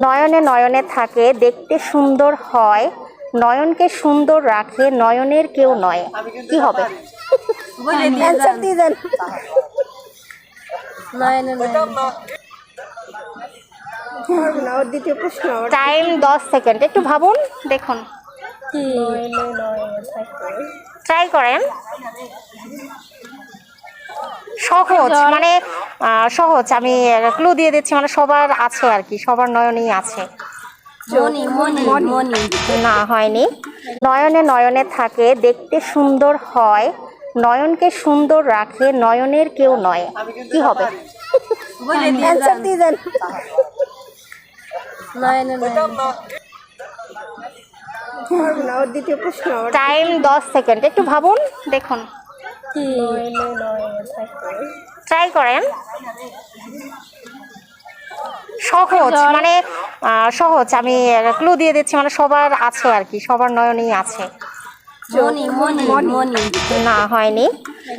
নয়নে নয়নে থাকে দেখতে সুন্দর হয় নয়নকে সুন্দর রাখে নয়নের কেউ নয়। কি হবে? টাইম দশ সেকেন্ড একটু ভাবুন দেখুন। ট্রাই করেন। সহজ মানে সহজ। আমি ক্লু দিয়ে দিচ্ছি মানে সবার আছে আর কি সবার নয়নেই আছে। মনি মনি মনি না হয়নি। নয়নে নয়নে থাকে দেখতে সুন্দর হয়। নয়নকে সুন্দর রাখে নয়নের কেউ নয়। কি হবে? বলে দিয়ে অ্যান্সার যান। দিয়ে দেন নয়নে নয়নে। পারব না ওর দ্বিতীয় প্রশ্ন আমার টাইম দশ সেকেন্ড একটু ভাবুন দেখুন। কি ট্রাই করেন। সহজ মানে সহজ। আমি ক্লু দিয়ে দিচ্ছি মানে সবার আছে আর কি সবার নয়নই আছে। না হয়নি।